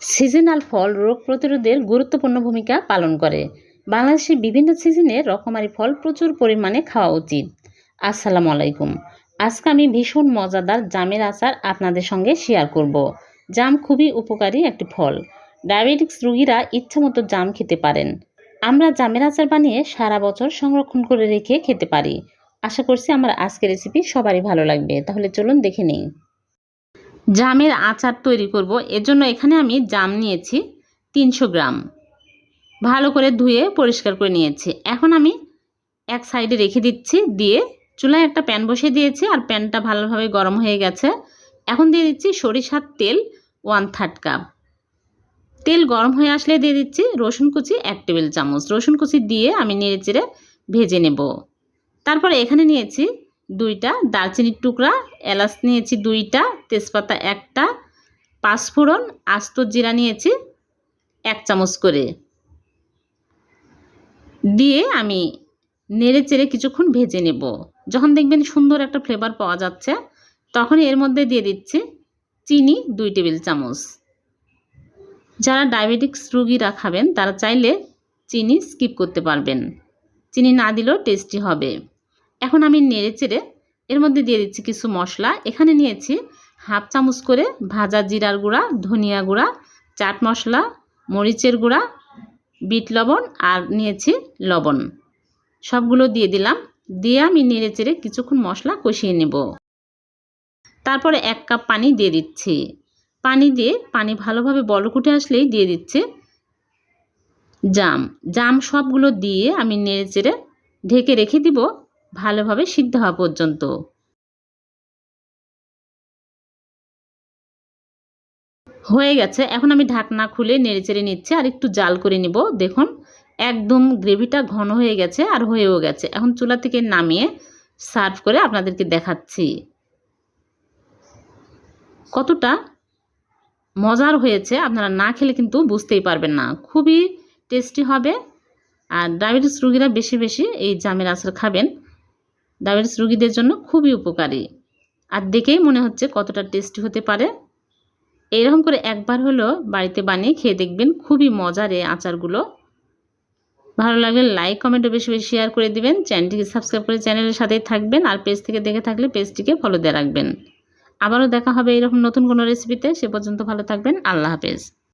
Seasonal ফল রোগ প্রতিরোধের গুরুত্বপূর্ণ ভূমিকা পালন করে। বাংলাদেশে বিভিন্ন সিজনে রকমারি ফল প্রচুর পরিমাণে খাওয়া উচিত। আসসালামু আলাইকুম। আজকে আমি ভীষণ মজাদার জামের আচার আপনাদের সঙ্গে শেয়ার করব। জাম খুবই উপকারী একটি ফল। ডায়াবেটিক্স রোগীরা ইচ্ছামতো জাম খেতে পারেন। আমরা জামের আচার বানিয়ে সারা বছর সংরক্ষণ করে রেখে খেতে পারি। আশা করছি আমার আজকের রেসিপি সবারই ভালো লাগবে। তাহলে চলুন দেখে নিই। জামের আচার তৈরি করব। এজন্য এখানে আমি জাম নিয়েছি তিনশো গ্রাম। ভালো করে ধুয়ে পরিষ্কার করে নিয়েছি। এখন আমি এক সাইডে রেখে দিচ্ছি, দিয়ে চুলায় একটা প্যান বসিয়ে দিয়েছি আর প্যানটা ভালোভাবে গরম হয়ে গেছে। এখন দিয়ে দিচ্ছি সরিষার তেল ওয়ান থার্ড কাপ। তেল গরম হয়ে আসলে দিয়ে দিচ্ছি রসুন কুচি এক টেবিল চামচ। রসুন কুচি দিয়ে আমি নেড়ে চেড়ে ভেজে নেব। তারপরে এখানে নিয়েছি দুইটা দারচিনির টুকরা, এলাচ নিয়েছি দুইটা, তেজপাতা একটা, পাঁচফোড়ন, আস্ত জিরা নিয়েছি এক চামচ করে। দিয়ে আমি নেড়ে চেড়ে কিছুক্ষণ ভেজে নেব। যখন দেখবেন সুন্দর একটা ফ্লেভার পাওয়া যাচ্ছে তখন এর মধ্যে দিয়ে দিচ্ছি চিনি দুই টেবিল চামচ। যারা ডায়াবেটিক্স রুগীরা খাবেন, তারা চাইলে চিনি স্কিপ করতে পারবেন। চিনি না দিলেও টেস্টি হবে। এখন আমি নেড়ে চেড়ে এর মধ্যে দিয়ে দিচ্ছি কিছু মশলা। এখানে নিয়েছি হাফ চামচ করে ভাজা জিরার গুঁড়া, ধনিয়া গুঁড়া, চাট মশলা, মরিচের গুঁড়া, বিট লবণ আর নিয়েছি লবণ। সবগুলো দিয়ে দিলাম। দিয়ে আমি নেড়ে চেড়ে কিছুক্ষণ মশলা কষিয়ে নেব। তারপরে এক কাপ পানি দিয়ে দিচ্ছি। পানি দিয়ে পানি ভালোভাবে বলকুটে আসলেই দিয়ে দিচ্ছে জাম। জাম সবগুলো দিয়ে আমি নেড়ে চেড়ে ঢেকে রেখে দিব। ভালোভাবে সিদ্ধ হওয়া পর্যন্ত। হয়ে গেছে। এখন আমি ঢাকনা খুলে নেড়ে চেড়ে নিচ্ছি। আর একটু জাল করে নিব। দেখুন, একদম গ্রেভিটা ঘন হয়ে গেছে আর হয়েও গেছে। এখন চুলা থেকে নামিয়ে সার্ভ করে আপনাদেরকে দেখাচ্ছি। কতটা মজার হয়েছে। আপনারা না খেলে কিন্তু বুঝতেই পারবেন না। খুবই টেস্টি হবে। আর ডায়াবেটিস রুগীরা বেশি বেশি এই জামের আচার খাবেন। ডায়াবেটিস রুগীদের জন্য খুবই উপকারী। আর দেখেই মনে হচ্ছে কতটা টেস্টি হতে পারে। এরকম করে একবার হলো বাড়িতে বানিয়ে খেয়ে দেখবেন খুবই মজার এই আচারগুলো। ভালো লাগলে লাইক কমেন্টও বেশি বেশি শেয়ার করে দিবেন। চ্যানেলটিকে সাবস্ক্রাইব করে চ্যানেলের সাথেই থাকবেন। আর পেজ থেকে দেখে থাকলে পেজটিকে ফলো দিয়ে রাখবেন। আবারও দেখা হবে এরকম নতুন কোনো রেসিপিতে সে পর্যন্ত ভালো থাকবেন। আল্লাহ হাফেজ।